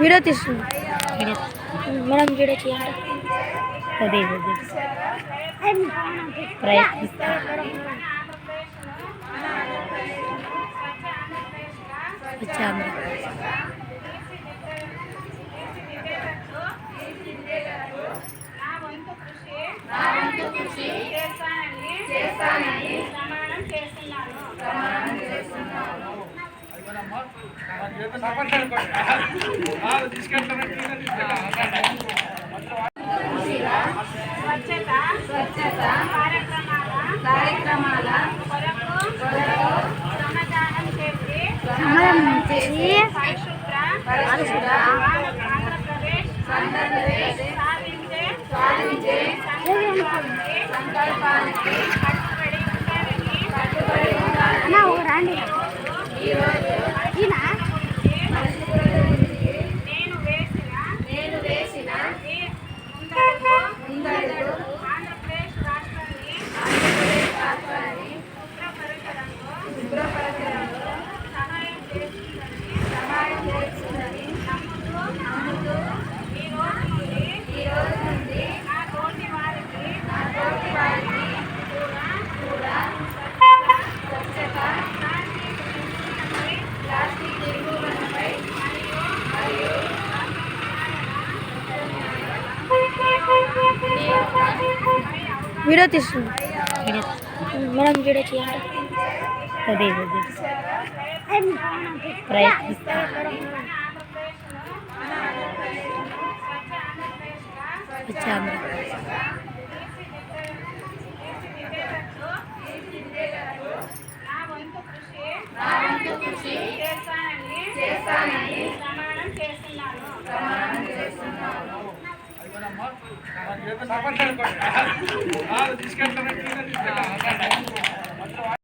Video తీస్తుంది. మనం video చేయాలి అదే ప్రయత్నిస్తా. వచ్చాము చేస్తానండి చేస్తానండి స్వచ్ఛత స్వచ్ఛత కార్యక్రమాల కార్యక్రమాల సమాధానం వీడియో తీస్తుంది. మనం వీడియో చేయాలి అదే అదే. తీసుకెళ్తాను